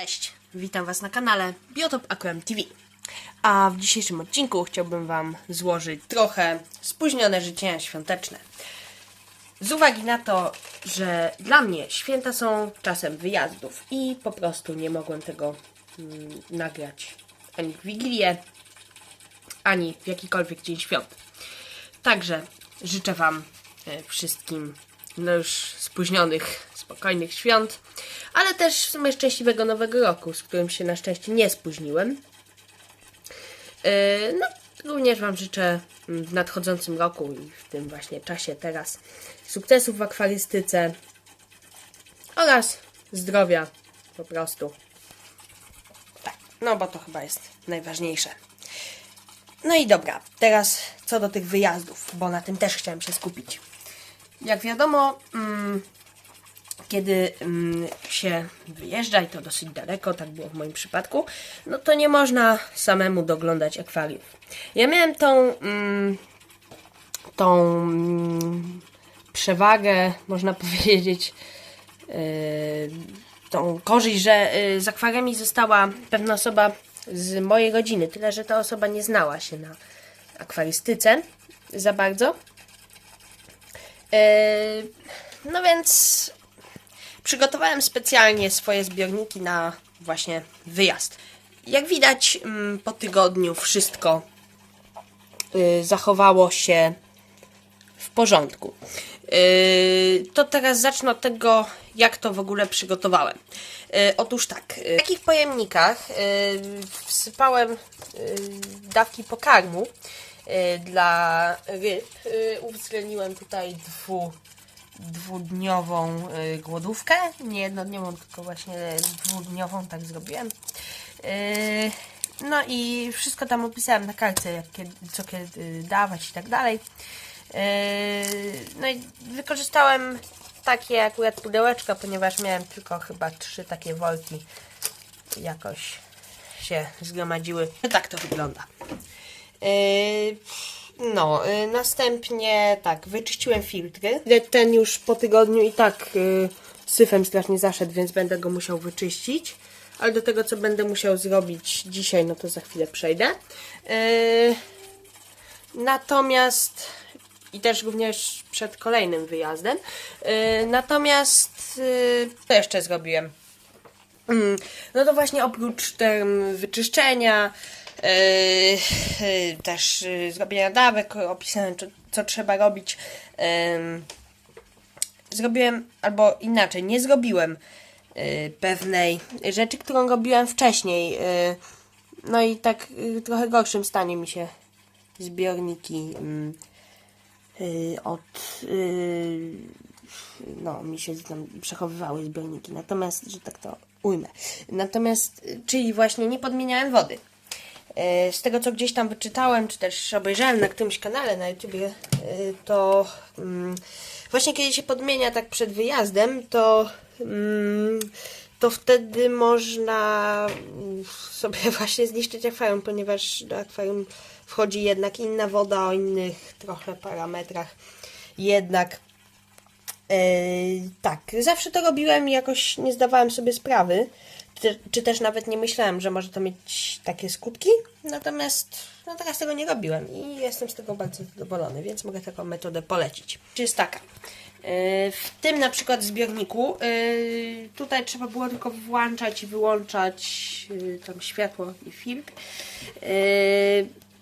Cześć, witam Was na kanale Biotop Aquarium TV. A w dzisiejszym odcinku chciałbym Wam złożyć trochę spóźnione życzenia świąteczne. Z uwagi na to, że dla mnie święta są czasem wyjazdów i po prostu nie mogłem tego mm, nagrać ani w Wigilię, ani w jakikolwiek dzień świąt. Także życzę Wam e, wszystkim no już spóźnionych, spokojnych świąt, ale też w sumie szczęśliwego nowego roku, z którym się na szczęście nie spóźniłem. E, No, również Wam życzę w nadchodzącym roku i w tym właśnie czasie teraz sukcesów w akwarystyce oraz zdrowia po prostu. Tak, no bo to chyba jest najważniejsze. No i dobra, teraz co do tych wyjazdów, bo na tym też chciałem się skupić. Jak wiadomo, mm, kiedy mm, się wyjeżdża i to dosyć daleko, tak było w moim przypadku, no to nie można samemu doglądać akwariów. Ja miałem tą, mm, tą mm, przewagę, można powiedzieć, yy, tą korzyść, że yy, z akwariami została pewna osoba z mojej rodziny, tyle że ta osoba nie znała się na akwarystyce za bardzo. Yy, no więc przygotowałem specjalnie swoje zbiorniki na właśnie wyjazd. Jak widać, mm, po tygodniu wszystko yy, zachowało się w porządku. Yy, to teraz zacznę od tego, jak to w ogóle przygotowałem. Yy, otóż tak, w takich pojemnikach wsypałem dawki pokarmu dla ryb. Uwzględniłem tutaj dwu, dwudniową yy, głodówkę. Nie jednodniową, tylko właśnie dwudniową, tak zrobiłem. Yy, no i wszystko tam opisałem na kartce, jak co kiedy dawać i tak dalej. Yy, No i wykorzystałem takie akurat pudełeczka, ponieważ miałem tylko chyba trzy takie worki jakoś się zgromadziły. No tak to wygląda. Yy, No, yy, następnie tak, wyczyściłem filtry. Ten już po tygodniu i tak yy, syfem strasznie zaszedł, więc będę go musiał wyczyścić. Ale do tego, co będę musiał zrobić dzisiaj, no to za chwilę przejdę. Yy, Natomiast i też również przed kolejnym wyjazdem. Yy, natomiast to jeszcze zrobiłem. Mm, No to właśnie oprócz wyczyszczenia, też yy, zrobienia dawek, opisałem co, co trzeba robić. Yy, zrobiłem, albo inaczej, nie zrobiłem yy, pewnej rzeczy, którą robiłem wcześniej. Yy, no i tak yy, trochę gorszym stanie mi się zbiorniki yy, od yy, no mi się tam przechowywały zbiorniki natomiast, że tak to ujmę natomiast, yy, czyli właśnie nie podmieniałem wody Yy, z tego co gdzieś tam wyczytałem, czy też obejrzałem na którymś kanale na YouTubie, yy, to mm, właśnie kiedy się podmienia tak przed wyjazdem, to mm, to wtedy można mm, sobie właśnie zniszczyć akwarium, ponieważ do akwarium wchodzi jednak inna woda o innych trochę parametrach. Jednak e, tak, zawsze to robiłem i jakoś nie zdawałem sobie sprawy, czy, też nawet nie myślałem, że może to mieć takie skutki. Natomiast no teraz tego nie robiłem i jestem z tego bardzo zadowolony, więc mogę taką metodę polecić. Czy jest taka? E, W tym na przykład zbiorniku e, tutaj trzeba było tylko włączać i wyłączać e, tam światło i filtr.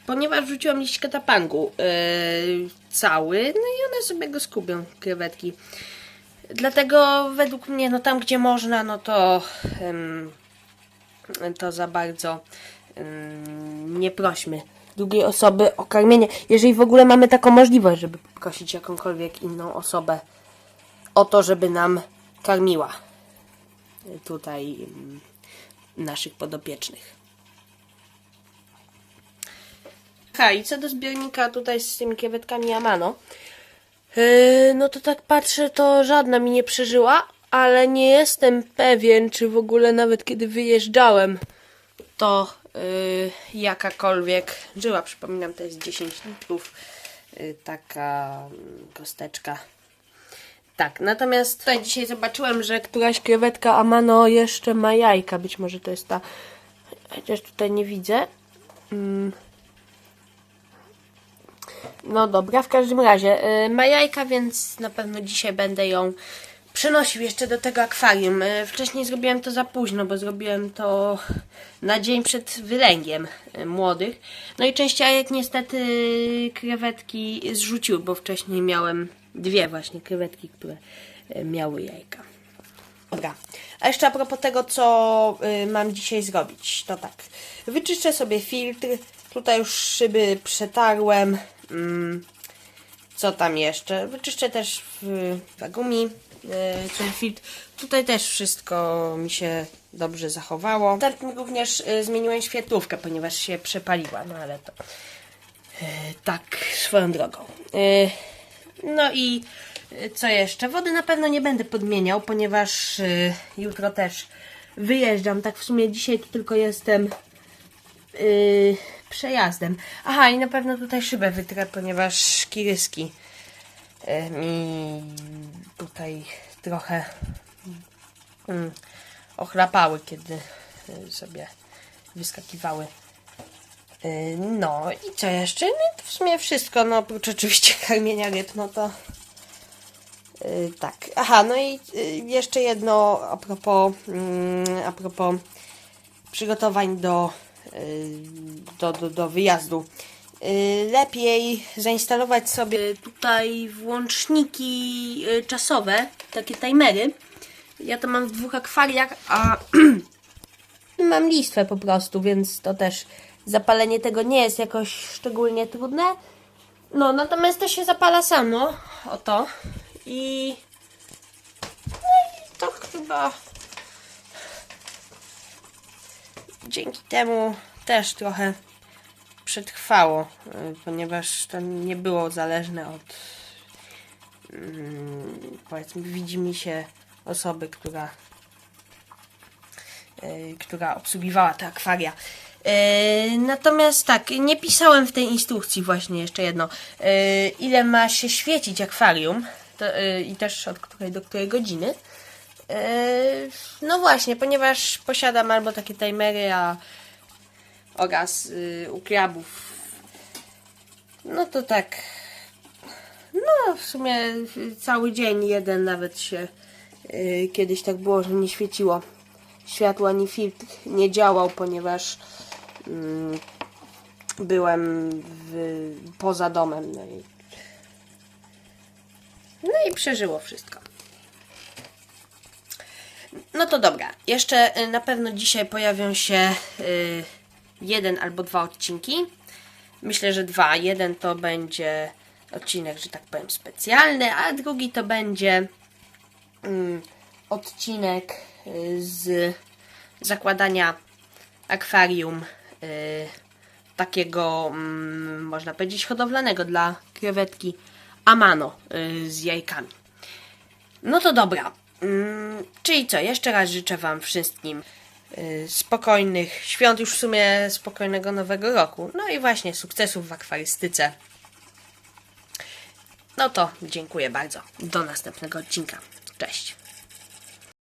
Ponieważ wrzuciłam liść katapangu cały, no i one sobie go skubią, krewetki. Dlatego według mnie, no tam gdzie można, no to to za bardzo nie prośmy drugiej osoby o karmienie. Jeżeli w ogóle mamy taką możliwość, żeby prosić jakąkolwiek inną osobę o to, żeby nam karmiła tutaj naszych podopiecznych. Ha, i co do zbiornika tutaj z tymi krewetkami Amano, yy, no to tak patrzę, to żadna mi nie przeżyła, ale nie jestem pewien, czy w ogóle nawet kiedy wyjeżdżałem, to yy, jakakolwiek żyła. Przypominam, to jest 10 litrów, yy, taka mm, kosteczka. Tak, natomiast tutaj dzisiaj zobaczyłem, że któraś krewetka Amano jeszcze ma jajka. Być może to jest ta. Chociaż tutaj nie widzę. Mm. No dobra, w każdym razie y, ma jajka, więc na pewno dzisiaj będę ją przenosił jeszcze do tego akwarium. Y, Wcześniej zrobiłem to za późno, bo zrobiłem to na dzień przed wylęgiem y, młodych. No i część jajek niestety krewetki zrzuciły, bo wcześniej miałem dwie właśnie krewetki, które y, miały jajka. Dobra, a jeszcze a propos tego, co y, mam dzisiaj zrobić, to tak, wyczyszczę sobie filtr, tutaj już szyby przetarłem, co tam jeszcze, wyczyszczę też w wagumi y, ten filtr, tutaj też wszystko mi się dobrze zachowało. Tak również y, zmieniłem świetlówkę, ponieważ się przepaliła, no ale to y, tak swoją drogą. Y, no i y, co jeszcze? Wody na pewno nie będę podmieniał, ponieważ y, jutro też wyjeżdżam. Tak w sumie dzisiaj tu tylko jestem y, przejazdem. Aha, i na pewno tutaj szybę wytrę, ponieważ kiryski y, mi tutaj trochę mm, ochlapały, kiedy y, sobie wyskakiwały. Y, No i co jeszcze? No to w sumie wszystko, no oprócz oczywiście karmienia ryb, no to tak. Aha, no i jeszcze jedno a propos, mm, a propos przygotowań do, do, do, do wyjazdu. Y, Lepiej zainstalować sobie tutaj włączniki y, czasowe, takie timery. Ja to mam w dwóch akwariach, a mam listwę po prostu, więc to też zapalenie tego nie jest jakoś szczególnie trudne. No, natomiast to się zapala samo, oto. I, no i to chyba dzięki temu też trochę przetrwało, y, ponieważ to nie było zależne od mm, powiedzmy widzi mi się osoby, która y, która obsługiwała te akwaria. Y, Natomiast tak, nie pisałem w tej instrukcji właśnie jeszcze jedno, ile ma się świecić akwarium to, i też od której do której godziny. Y, No właśnie, ponieważ posiadam albo takie timery, a oraz y, u krabów. No to tak. No, w sumie cały dzień jeden nawet się y, kiedyś tak było, że nie świeciło światło ani filtr nie działał, ponieważ mm, byłem w, poza domem. No i, no i przeżyło wszystko. No to dobra. Jeszcze y, na pewno dzisiaj pojawią się y, jeden albo dwa odcinki. Myślę, że dwa. Jeden to będzie odcinek, że tak powiem, specjalny, a drugi to będzie mm, odcinek y, z zakładania akwarium takiego, mm, można powiedzieć, hodowlanego dla krewetki Amano z jajkami. No to dobra. Mm, Czyli co, jeszcze raz życzę Wam wszystkim y, spokojnych świąt, już w sumie spokojnego nowego roku. No i właśnie sukcesów w akwarystyce. No to dziękuję bardzo. Do następnego odcinka. Cześć.